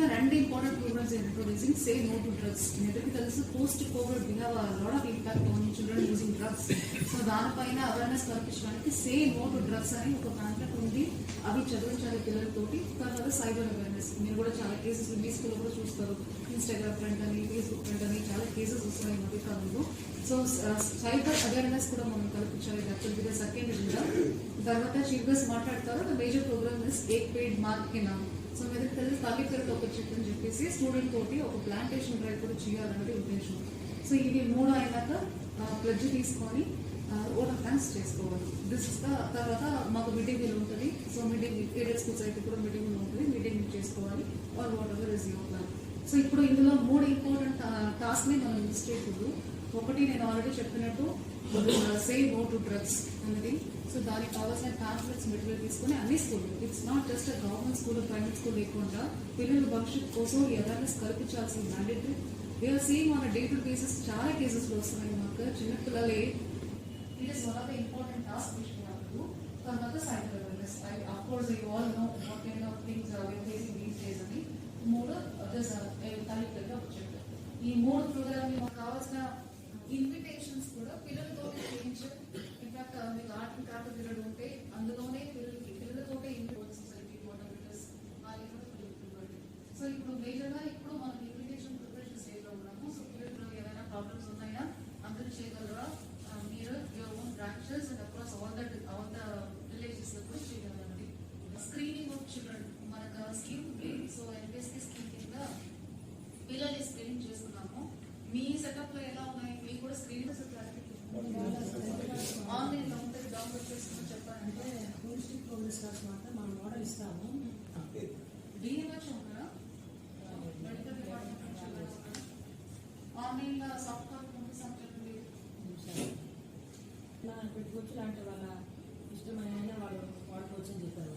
గా రెండు important programs introducing say no to drugs మీ తెలుసు post covid we have lot of impact on children using drugs so దానిపైన awareness కల్పించడానికి say no to drugs అని ఒక contract ఉంది. అవి చదివించాలి పిల్లలతోటి. తర్వాత సైబర్ అవేర్నెస్ మీరు కూడా చాలా కేసెస్ మీ స్కూల్లో కూడా చూస్తారు. ఇన్స్టాగ్రామ్ ఫ్రెండ్ అని ఫేస్బుక్ ఫ్రెండ్ అని చాలా కేసెస్ వస్తున్నాయి మధ్య కాలంలో సో సైబర్ అవేర్నెస్ కూడా మనం కల్పించాలి. యాక్చువల్గా సెకండ్ కూడా తర్వాత చీఫ్ గెస్ట్ మాట్లాడతారు మేజర్ ప్రోగ్రామ్ ఇస్ ఏక్ పెయిడ్ మార్క్ నామ్ సో మీద తెలిసి తల్లి ఒక చెట్టు అని చెప్పేసి స్టూడెంట్ తోటి ఒక ప్లాంటేషన్ డ్రైవ్ కూడా చేయాలన్నది ఉద్దేశం. సో ఇవి మూడు అయినాక ప్లడ్జ్ తీసుకొని ఓట్ ఆఫ్ థ్యాంక్స్ చేసుకోవాలి. దిస్ ఇస్ ద తర్వాత మాకు మీటింగ్ వీల్ ఉంటుంది. సో మీటింగ్ ఏరియల్ స్కూల్స్ అయితే కూడా మీటింగ్ ఉంటుంది. మీటింగ్ చేసుకోవాలి. Or whatever is your plan so ఇప్పుడు ఇందులో మూడు ఇంపార్టెంట్ టాస్క్ని మనం మిస్ చేయకూడదు. ఒకటి నేను ఆల్రెడీ చెప్పినట్టు సే నో టు డ్రగ్స్ అనేది సో దానికి కావాల్సిన పాంప్లెట్స్ మెటీరియల్ తీసుకొని అన్ని school it's not just government school private school లేకుండా పిల్లల భవిష్యత్ కోసం ఈ అవేర్నెస్ కల్పించాల్సిన mandatory we're seeing on day to cases చాలా కేసెస్లో వస్తున్నాయి మాకు చిన్నపిల్లలే. It is one of the important task which తర్వాత cycle awareness I of course you all know what kind of things are facing these days అని మూడు others eh, తల్లిదండ్రులు ఒక ఈ మూడు ప్రోగ్రామ్ మాకు కావాల్సిన ఇన్విటేషన్స్ కూడా పిల్లలతో చేయించారు ఇన్ఫాక్ట్ మీకు ఆర్ట్ అండ్ క్రాఫ్ట్ పీరియడ్ ఉంటే అందులోనే పిల్లలకి పిల్లలతోటే ఇన్విటేషన్ సొసైటీ మోడల్స్ సో ఇప్పుడు మేజర్గా ఇప్పుడు మనం ఇన్విటేషన్ ప్రిపరేషన్ స్టేజ్లో ఉన్నాము. సో పిల్లలు ఏమైనా ప్రాబ్లమ్స్ ఉన్నాయా? అందరూ చేయగలరా? మీరు your own branches and across all the all the విలేజెస్లో కూడా చేయగలరండి. స్క్రీనింగ్ ఆఫ్ చిల్డ్రన్ మనకు స్కీమ్ ఆన్లైన్లో సాఫ్ట్ కాపీ లాంటి వాళ్ళ ఇష్టమైన వాళ్ళు వాడుకోవచ్చు అని చెప్పారు